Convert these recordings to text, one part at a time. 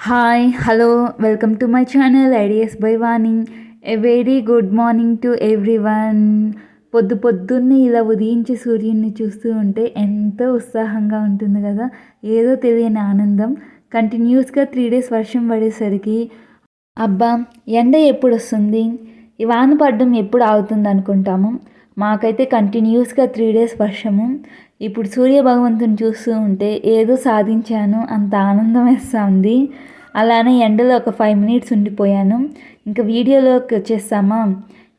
Hi hello welcome to my channel ideas by Vani a very good morning to everyone పొద్దు పొద్దున్నే ఇలా ఉదయించే సూర్యుడిని చూస్తూ ఉంటే ఎంతో ఉత్సాహంగా ఉంటుంది కదా. ఏదో తెలియని ఆనందం. కంటిన్యూస్గా త్రీ డేస్ వర్షం పడేసరికి అబ్బా ఎండ ఎప్పుడు వస్తుంది? ఈ వాన పడడం ఎప్పుడు అవుతుంది అనుకుంటాము? మాకైతే కంటిన్యూస్గా త్రీ డేస్ వర్షము. ఇప్పుడు సూర్య భగవంతుని చూస్తూ ఉంటే ఏదో సాధించాను అంత ఆనందం వేస్తూ ఉంది అలానే ఎండలో ఒక ఫైవ్ మినిట్స్ ఉండిపోయాను. ఇంకా వీడియోలోకి వచ్చేస్తామా?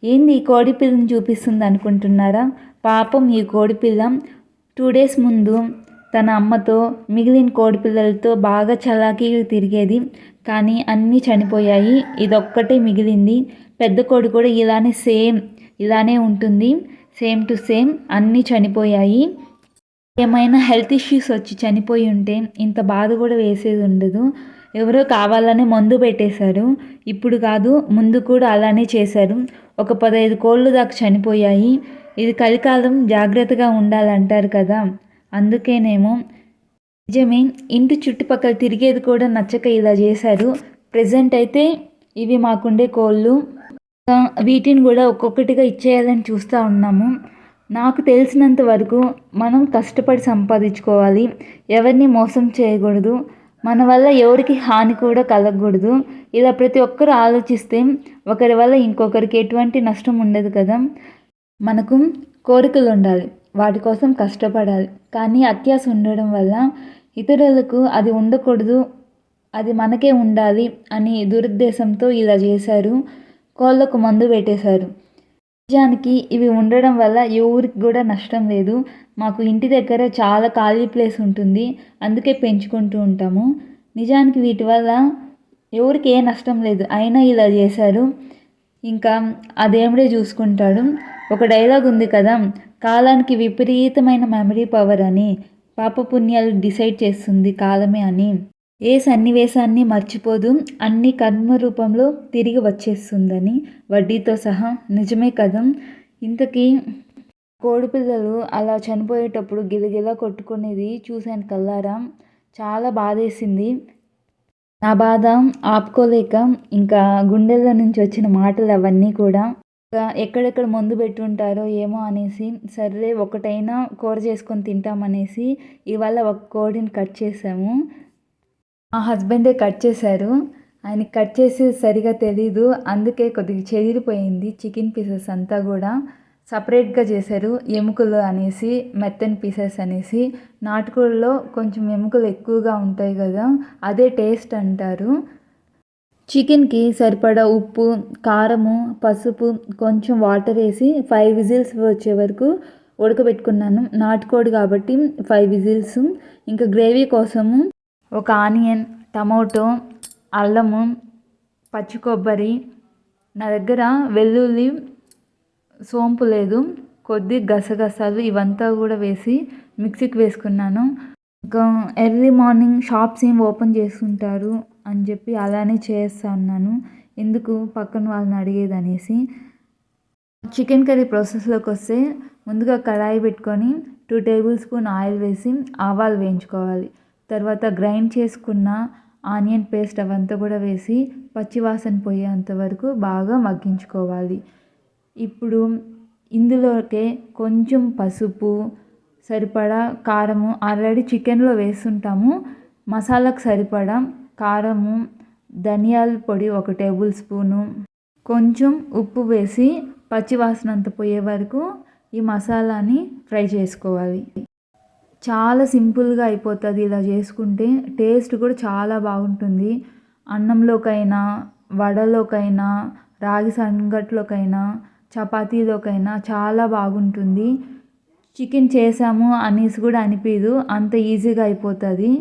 ఏంది ఈ కోడిపిల్లని చూపిస్తుంది అనుకుంటున్నారా? పాపం ఈ కోడిపిల్ల టూ డేస్ ముందు తన అమ్మతో మిగిలిన కోడిపిల్లలతో బాగా చలాకీగా తిరిగేది. కానీ అన్నీ చనిపోయాయి. ఇదొక్కటే మిగిలింది. పెద్ద కోడి కూడా ఇలానే సేమ్ ఇలానే ఉంటుంది. సేమ్ టు సేమ్ అన్నీ చనిపోయాయి. ఏమైనా హెల్త్ ఇష్యూస్ వచ్చి చనిపోయి ఉంటే ఇంత బాధ కూడా వేసేది ఉండదు. ఎవరో కావాలనే మందు పెట్టేశారు. ఇప్పుడు కాదు ముందు కూడా అలానే చేశారు. ఒక పదహైదు కోళ్ళు దాకా చనిపోయాయి. ఇది కలికాలం జాగ్రత్తగా ఉండాలంటారు కదా. అందుకేనేమో నిజమే ఇంటి చుట్టుపక్కల తిరిగేది కూడా నచ్చక ఇలా చేశారు. ప్రజెంట్ అయితే ఇవి మాకుండే కోళ్ళు. వీటిని కూడా ఒక్కొక్కటిగా ఇచ్చేయాలని చూస్తూ ఉన్నాము. నాకు తెలిసినంత వరకు మనం కష్టపడి సంపాదించుకోవాలి. ఎవరిని మోసం చేయకూడదు. మన వల్ల ఎవరికి హాని కూడా కలగకూడదు. ఇలా ప్రతి ఒక్కరు ఆలోచిస్తే ఒకరి వల్ల ఇంకొకరికి ఎటువంటి నష్టం ఉండదు కదా. మనకు కోరికలు ఉండాలి. వాటి కోసం కష్టపడాలి. కానీ అత్యాస ఉండడం వల్ల ఇతరులకు అది ఉండకూడదు. అది మనకే ఉండాలి అని దురుద్దేశంతో ఇలా చేశారు. కోళ్ళకు మందు పెట్టేశారు. నిజానికి ఇవి ఉండడం వల్ల ఎవరికి కూడా నష్టం లేదు. మాకు ఇంటి దగ్గర చాలా ఖాళీ ప్లేస్ ఉంటుంది. అందుకే పెంచుకుంటూ ఉంటాము. నిజానికి వీటి వల్ల ఎవరికి ఏ నష్టం లేదు. అయినా ఇలా చేశారు. ఇంకా ఆ దేవుడే చూసుకుంటాడు. ఒక డైలాగ్ ఉంది కదా కాలానికి విపరీతమైన మెమరీ పవర్ అని. పాపపుణ్యాలు డిసైడ్ చేస్తుంది కాలమే అని. ఏ సన్నివేశాన్ని మర్చిపోదు అన్ని కర్మ రూపంలో తిరిగి వచ్చేస్తుందని వడ్డీతో సహా నిజమే కదా. ఇంతకీ కోడిపిల్లలు అలా చనిపోయేటప్పుడు గిలగిలా కొట్టుకునేది చూశాను కల్లారా. చాలా బాధేసింది. నా బాధ ఆపుకోలేక ఇంకా గుండెల్లో నుంచి వచ్చిన మాటలు అవన్నీ కూడా. ఎక్కడెక్కడ మందు పెట్టుంటారో ఏమో అనేసి సర్లే ఒకటైనా కూర చేసుకొని తింటామనేసి ఇవాళ ఒక కోడిని కట్ చేసాము మా హస్బెండే కట్ చేశారు. ఆయనకి కట్ చేసి సరిగా తెలీదు. అందుకే కొద్దిగా చెదిరిపోయింది. చికెన్ పీసెస్ అంతా కూడా సపరేట్గా చేశారు. ఎముకలు అనేసి మెత్తని పీసెస్ అనేసి. నాటుకోడిలో కొంచెం ఎముకలు ఎక్కువగా ఉంటాయి కదా అదే టేస్ట్ అంటారు. చికెన్కి సరిపడా ఉప్పు కారము పసుపు కొంచెం వాటర్ వేసి ఫైవ్ విజిల్స్ వచ్చే వరకు ఉడకబెట్టుకున్నాను. నాటుకోడి కాబట్టి ఫైవ్ విజిల్స్. ఇంకా గ్రేవీ కోసము ఒక ఆనియన్ టమోటో అల్లము పచ్చి కొబ్బరి నా దగ్గర వెల్లుల్లి సోంపు లేదు. కొద్ది గసగసాలు ఇవంతా కూడా వేసి మిక్సీకి వేసుకున్నాను. ఇంకా ఎర్లీ మార్నింగ్ షాప్స్ ఏం ఓపెన్ చేసుకుంటారు అని చెప్పి అలానే చేస్తా ఉన్నాను. ఎందుకు? పక్కన వాళ్ళని అడిగేది అనేసి చికెన్ కర్రీ ప్రాసెస్లోకి వస్తే ముందుగా కడాయి పెట్టుకొని టూ టేబుల్ స్పూన్ ఆయిల్ వేసి ఆవాలు వేయించుకోవాలి. తర్వాత గ్రైండ్ చేసుకున్న ఆనియన్ పేస్ట్ అవంతా కూడా వేసి పచ్చివాసన పోయేంత వరకు బాగా మగ్గించుకోవాలి. ఇప్పుడు ఇందులోకే కొంచెం పసుపు సరిపడా కారము ఆల్రెడీ చికెన్లో వేస్తుంటాము మసాలాకు సరిపడా కారము ధనియాల పొడి ఒక టేబుల్ స్పూను కొంచెం ఉప్పు వేసి పచ్చివాసన అంత పోయే వరకు ఈ మసాలాని ఫ్రై చేసుకోవాలి. చాలా సింపుల్గా అయిపోతుంది ఇలా చేసుకుంటే. టేస్ట్ కూడా చాలా బాగుంటుంది. అన్నంలోకైనా వడలోకైనా రాగి సంగట్లోకైనా చపాతీలోకైనా చాలా బాగుంటుంది. చికెన్ చేసాము అనేసి కూడా అనిపించదు అంత ఈజీగా అయిపోతుంది.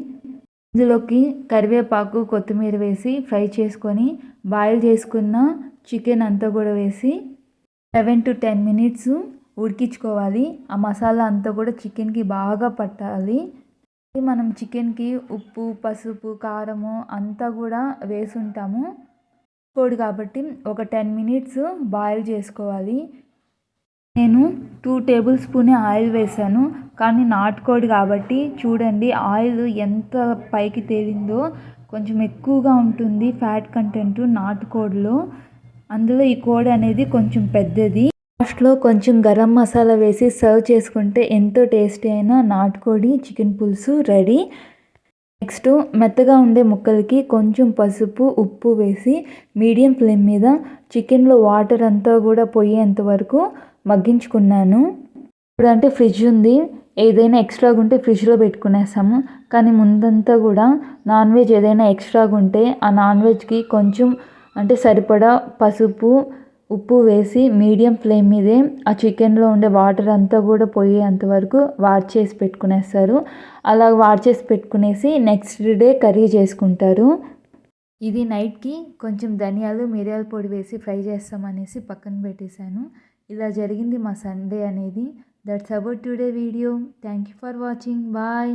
ఇందులోకి కరివేపాకు కొత్తిమీర వేసి ఫ్రై చేసుకొని బాయిల్ చేసుకున్న చికెన్ అంతా కూడా వేసి సెవెన్ టు టెన్ మినిట్స్ ఉడికించుకోవాలి. ఆ మసాలా అంతా కూడా చికెన్కి బాగా పట్టాలి. మనం చికెన్కి ఉప్పు పసుపు కారము అంతా కూడా వేసుంటాము. కోడి కాబట్టి ఒక టెన్ మినిట్స్ బాయిల్ చేసుకోవాలి. నేను టూ టేబుల్ స్పూనే ఆయిల్ వేసాను. కానీ నాటుకోడి కాబట్టి చూడండి ఆయిల్ ఎంత పైకి తేలిందో కొంచెం ఎక్కువగా ఉంటుంది ఫ్యాట్ కంటెంట్ నాటుకోడిలో అందులో ఈ కోడి అనేది కొంచెం పెద్దది. లాస్ట్లో కొంచెం గరం మసాలా వేసి సర్వ్ చేసుకుంటే ఎంతో టేస్టీ అయిన నాటుకోడి చికెన్ పులుసు రెడీ. నెక్స్ట్ మెత్తగా ఉండే ముక్కలకి కొంచెం పసుపు ఉప్పు వేసి మీడియం ఫ్లేమ్ మీద చికెన్లో వాటర్ అంతా కూడా పోయేంత వరకు మగ్గించుకున్నాను. ఇప్పుడు అంటే ఫ్రిడ్జ్ ఉంది. ఏదైనా ఎక్స్ట్రాగా ఉంటే ఫ్రిడ్జ్లో పెట్టుకునేస్తాము. కానీ ముందంతా కూడా నాన్ వెజ్ ఏదైనా ఎక్స్ట్రాగా ఉంటే ఆ నాన్ వెజ్కి కొంచెం అంటే సరిపడా పసుపు ఉప్పు వేసి మీడియం ఫ్లేమ్ మీదే ఆ చికెన్లో ఉండే వాటర్ అంతా కూడా పోయేంత వరకు వాడ్ చేసి పెట్టుకునేస్తారు. అలా వాడ్ చేసి పెట్టుకునేసి నెక్స్ట్ డే కర్రీ చేసుకుంటారు. ఇది నైట్కి కొంచెం ధనియాలు మిరియాల పొడి వేసి ఫ్రై చేస్తామనేసి పక్కన పెట్టేశాను. ఇలా జరిగింది మా సండే అనేది. That's about today video thank you for watching bye